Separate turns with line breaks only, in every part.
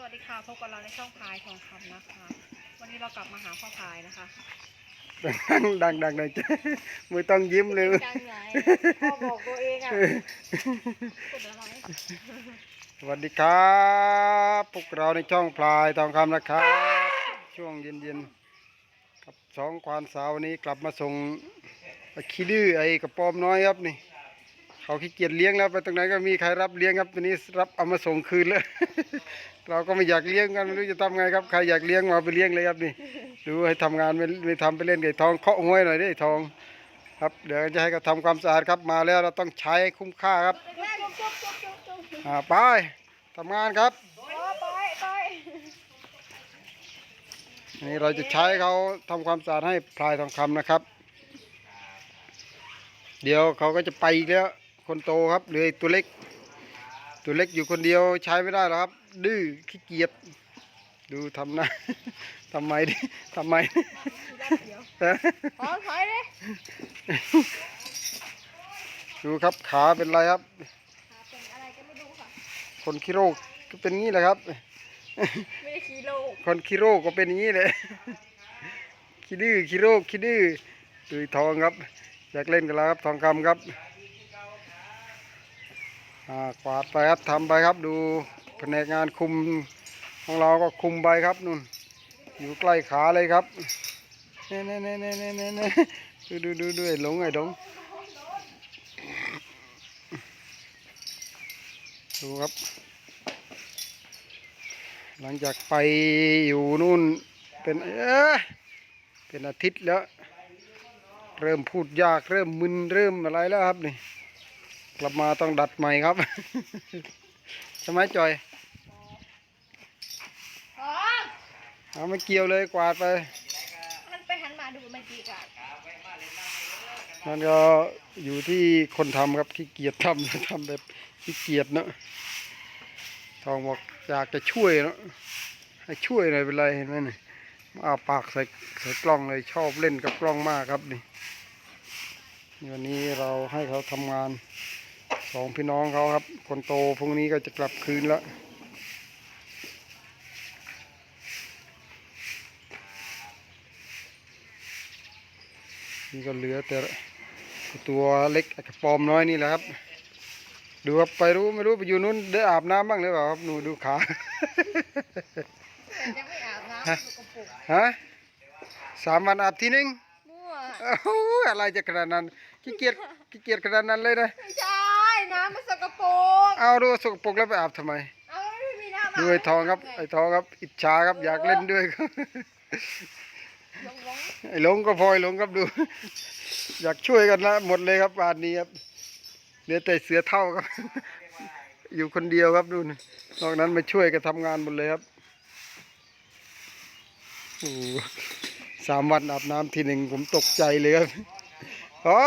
สวัสดีค่ะพบกับเราในช่องพายทองคำนะคะ วันนี้เรากลับมาหาพ่อพายนะคะ
ดังดังดังใจไม่ต้องยิ้มเลย
จังไงพ่อบอกตัวเองอะพูดอะไร
สวัสดีครับพวกเราในช่องพลายทองคำนะครับ ช่วงเย็นๆกับสองควานสาวนี้กลับมาส่งไอ้ขี้ดื้อไอ้กระปอมน้อยครับนี่ เขาขี้เกียจเลี้ยงแล้วไปตรงไหนก็มีใครรับเลี้ยงครับตัวนี้รับเอามาส่งคืนแล้วเราก็ไม่อยากเลี้ยงกันไม่รู้จะทำไงครับใครอยากเลี้ยงมาไปเลี้ยงเลยครับนี่ดูให้ทำงานไม่ไม่ทำไปเล่นไก่ทองเคาะห้วยหน่อยดิไอ้ทอง ครับเดี๋ยวจะให้เขาทำความสะอาดครับมาแล้วเราต้องใช้คุ้มค่าครับอ่าไปทำงานครับนี่เราจะใช้เขาทำความสะอาดให้พลายทองคำนะครับ เดี๋ยวเขาก็จะไปอีกแล้ว คนโตครับเหลืออีกตัวเล็ก ตัวเล็กอยู่คนเดียวใช้ไม่ได้หรอกครับ ดื้อขี้เกียจดูทำหน้าทำไมดิทำไม
ขอถอยเลย
ดูครับขาเป็นไรครับ
เป็นอะไรก็ไม่รู้ค่ะ
คนขี้โรคก็เป็นงี้แหละครับ
ไม่ได้ขี่โลก
คนขี้โรคก็เป็นอย่างนี้เลยขี้ดื้อขี้โรคขี้ดื้อดูไอ้ทองครับอยากเล่นกันแล้วครับทองคำครับอ่า กวาดไปครับทำไปครับดูแผนกงานคุมของเราก็คุมไปครับนุ่น อยู่ใกล้ขาเลยครับเน่เน่เน่เน่เน่เน่เน่ดูดูดูดูไอ้หลงไอ้หลงดูครับ หลังจากไปอยู่นู่นเป็นเอ๊ะเป็นอาทิตย์แล้ว เริ่มพูดยากเริ่มมึนเริ่มอะไรแล้วครับนี่ กลับมาต้องดัดใหม่ครับ ใช่ไหมจอย
อ๋อ
เอาไม่เกี่ยวเลยกวาดไป
มันไปหันมาดูไม่ดีกว่า
นั่นก็อยู่ที่คนทำครับขี้เกียจทำทำแบบขี้เกียจเนอะทองบอกอยากจะช่วยเนอะให้ช่วยหน่อยเป็นไรเห็นไหมนี่อาปากใส่ใส่กล้องเลยชอบเล่นกับกล้องมากครับนี่นี่วันนี้เราให้เขาทำงาน สองพี่น้องเขาครับ คนโตพรุ่งนี้ก็จะกลับคืนแล้วนี่ก็เหลือแต่ตัวเล็กไอ้กระปอมน้อยนี่แหละครับ ดูครับไปรู้ไม่รู้ไปอยู่นู้นได้อาบน้ำบ้างหรือเปล่าครับหนูดูขา
ยังไม่อาบน้ำสกปรก
ฮะสามวันอาบทีนึง
มั่ว
โอ้โหอะไรจะขนาดนั้นขี้เกียจขี้เกียจขนาดนั้นเลยนะ
ไม่ใช่น้ำมันสกปรก
เอาดูสกปรกแล้วไปอาบทำไม
เอาไม่มีน้ำ
ดูไอ้ทองครับ ไอ้ทองครับ อิจฉาครับอยากเล่นด้วยครับ
ลงลง
ไอ้หลงก็พลอยหลงครับดู อยากช่วยกันนะหมดเลยครับบ้านนี้ครับเหลือแต่เสือเท่าครับ อยู่คนเดียวครับดูนะนอกนั้นมาช่วยกันทำงานหมดเลยครับโอ้โหสามวันอาบน้ำทีหนึ่งผมตกใจเลยครับอ๋อ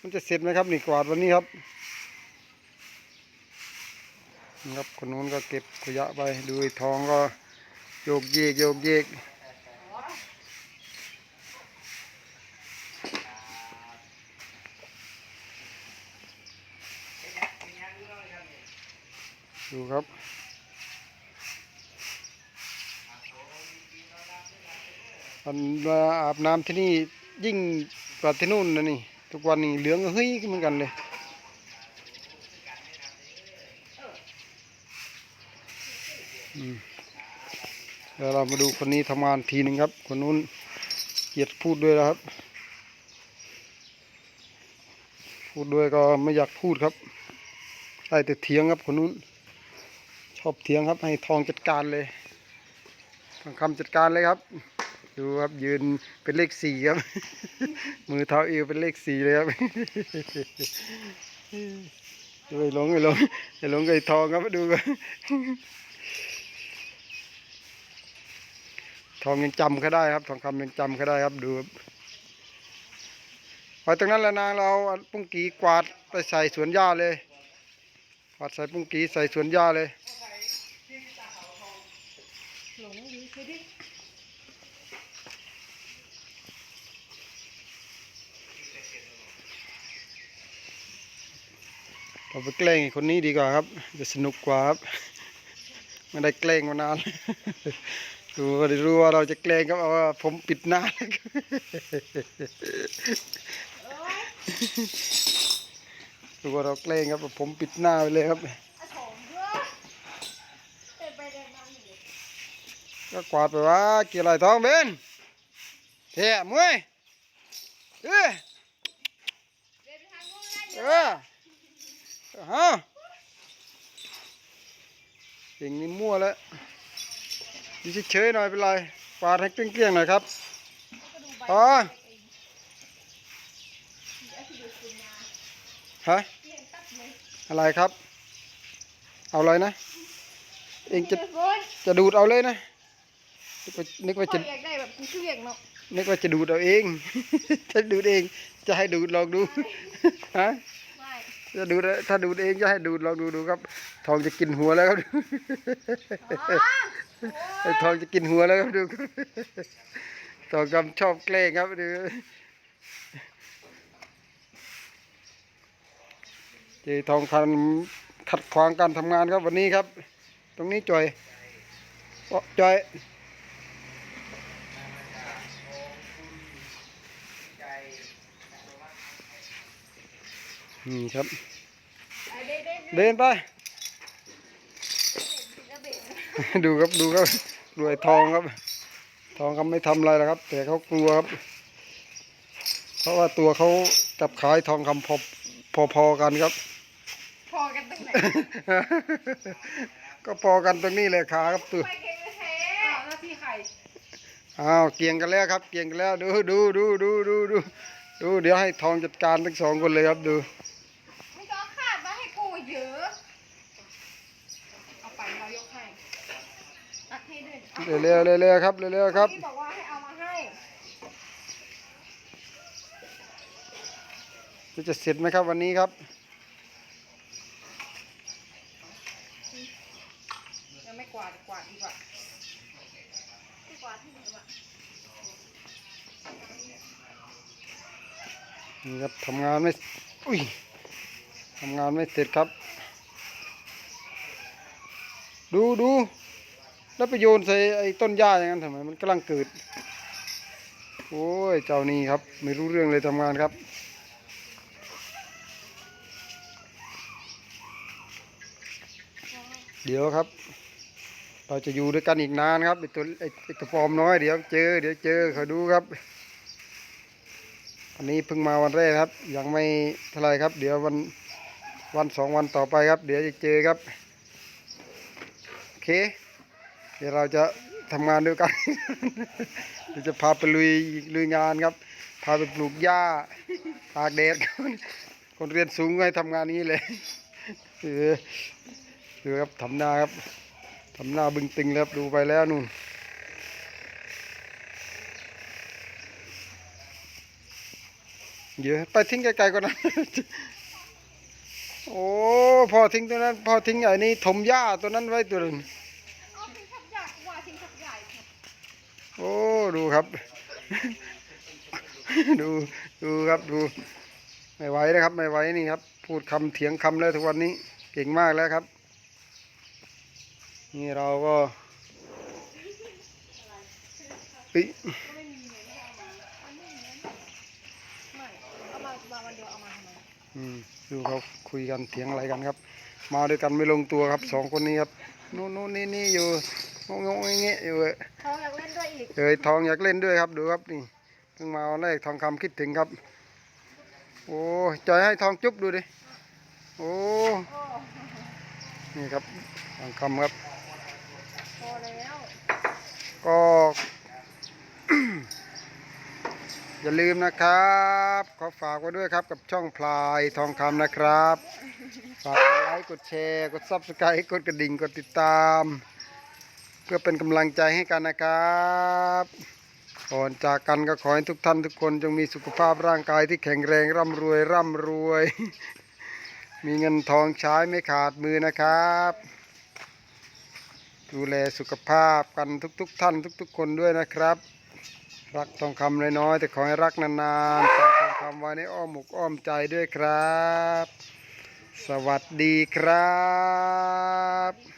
มันจะเสร็จไหมครับนี่กวาดวันนี้ครับนครับคนนู้นก็เก็บขยะไปดูทองก็โยกเยกโยกเยกดูครับมันอาบน้ำที่นี่ยิ่งกว่าที่นู่นนะนี่ ทุกวันนี้เหลืองเฮ้ยเหมือนกันเลยเดี๋ยวเรามาดูคนนี้ทำงานทีหนึ่งครับ คนนู้นเกียดพูดด้วยนะครับ พูดด้วยก็ไม่อยากพูดครับได้แต่เถียงครับคนนู้น ชอบเถียงครับให้ทองจัดการเลยทองคำจัดการเลยครับ ดูครับยืนเป็นเลขสี่ครับ มือเท้าเอวเป็นเลขสี่เลยครับดูไอ้หลงไอ้หลงไอ้หลงไอ้ทองครับดูกันทองยังจำเขาได้ครับ ทองคำยังจำเขาได้ครับดูครับไว้ตรงนั้นแหละนางเราเอาปุ้งกีกวาดไปใส่สวนหญ้าเลยกวาดใส่ปุ้งกีใส่สวนหญ้าเลย
หลงดีคือดิ
เราไปแกล้งไอ้คนนี้ดีกว่าครับ จะสนุกกว่าครับไม่ได้แกล้งมานานดูได้รู้ว่าเราจะแกล้งครับเอาผมปิดหน้าดูว่าเราแกล้งครับผมปิดหน้าไปเลยครับก็กวาดไปว่าเกี่ยวไรท้องเบนเท่มวยเออเออ ฮะเก่งนี่มั่วแล้วอยู่เฉยๆหน่อยเป็นไรกวาดให้เกลี้ยงๆหน่อยครับอ๋อฮะอะไรครับ เอาอะไรนะ เองจะจะดูดเอาเลยนะนึกว่านึกว่าจะ
อยากได้แบบเกลี้ยงเนาะ
นึกว่าจะดูดเอาเองถ้าดูดเอง จะให้ดูดลองดู ฮะ
ไม่
จะดูดถ้าดูดเองจะให้ดูดลองดูดูครับ ทองจะกินหัวแล้วครับไอ้ทองจะกินหัวแล้วครับดูทองกำชอบแกล้งครับดูเจทองคันขัดขวางการทำงานครับวันนี้ครับ ตรงนี้จอยจอย นี่ครับ เดินไป ดูครับดูครับดูไอ้ทองครับ ทองเขาไม่ทำอะไรหรอกครับ แต่เขากลัวครับ เพราะว่าตัวเขากับขายทองคำพอพอๆกันครับ
พอกันตั้งไหน
ก็พอกันตรงนี้เลยขาครับตัว
ไปเก่งแท้หน้าที่ใคร
อ้าวเกี่ยงกันแล้วครับ เกี่ยงกันแล้วดูดูดูดูดูดูดูเดี๋ยวให้ทองจัดการทั้งสองคนเลยครับดู
ไม่ต้องขาดมาให้กูเยอะเอาไปเรายกให้อัดให้ด้วย
เร็วเร็วเร็วๆครับเร็วๆครับ
ที่บอกว่าให้เอามาให้
จะเสร็จไหมครับวันนี้ครับ
ยังไม่กวาดกวาดดีกว่าไม่กวาดที่ไหนวะ
นี่ครับทำงานไม่ อุ้ยทำงานไม่เสร็จครับ ดูดู แล้วไปโยนใส่ไอ้ต้นหญ้าอย่างนั้นทำไมมันกำลังเกิด โอ้ยเจ้านี่ครับ ไม่รู้เรื่องเลยทำงานครับ เดี๋ยวครับ เราจะอยู่ด้วยกันอีกนานครับไอ้ตัวไอ้ไอ้กระปอมน้อยเดี๋ยวเจอ เดี๋ยวเจอเขาดูครับ อันนี้เพิ่งมาวันแรกครับ ยังไม่เท่าไรครับ เดี๋ยววันวันสองวันต่อไปครับ เดี๋ยวจะเจอครับ โอเค เดี๋ยวเราจะทำงานด้วยกันเดี๋ยวจะพาไปลุยลุยงานครับ พาไปปลูกหญ้าตากแดดครับคนเรียนสูงให้ทำงานนี้เลยเออดูครับทำหน้าครับทำหน้าบึงตึงแล้วดูไปแล้วนู่นเดี๋ยวไปทิ้งไกลๆก่อนนะโอ้พอทิ้งตัวนั้นพอทิ้งไอ้นี่ถมหญ้าตัวนั้นไว้ตัวนึง
เอาทิ้งทับใหญ่กว่าทิ้งทับใหญ่
โอ้ดูครับ ดูดูครับดู ไม่ไหวนะครับ ไม่ไหวนี่ครับ พูดคำเถียงคำแล้วทุกวันนี้เก่งมากแล้วครับ นี่เราก็เฮ้ย
ไม่เอามามาวันเดียวเอามาทำไม
อืมดูเขาคุยกันเถียงอะไรกันครับ มาด้วยกันไม่ลงตัวครับสองคนนี้ครับนู่นนู่นนี่นี่อยู่งงงๆเงี้ยๆอยู่เว้ย
เขาอยากเล่นด้วยอีก
เอ้ยทองอยากเล่นด้วยครับดูครับนี่เพิ่งมาวันแรกทองคำคิดถึงครับ โอ้จอยให้ทองจุ๊บดูดิโอ้
โอ้
นี่ครับทองคำครับ
พอแล้ว
ก็อย่าลืมนะครับ ขอฝากไว้ด้วยครับกับช่องพลายทองคำนะครับ ฝากกดไลค์กดแชร์ กดซับสไครต์กดกระดิ่ง กดติดตาม เพื่อเป็นกำลังใจให้กันนะครับก่อนจากกันก็ขอให้ทุกท่านทุกคนจงมีสุขภาพร่างกายที่แข็งแรงร่ำรวยร่ำรวย มีเงินทองใช้ไม่ขาดมือนะครับ ดูแลสุขภาพกันทุก ๆทท่านทุก ๆ คนด้วยนะครับ รักทองคำน้อยๆแต่ขอให้รักนานๆฝากทองคำไว้ในอ้อมอกอ้อมใจด้วยครับ สวัสดีครับ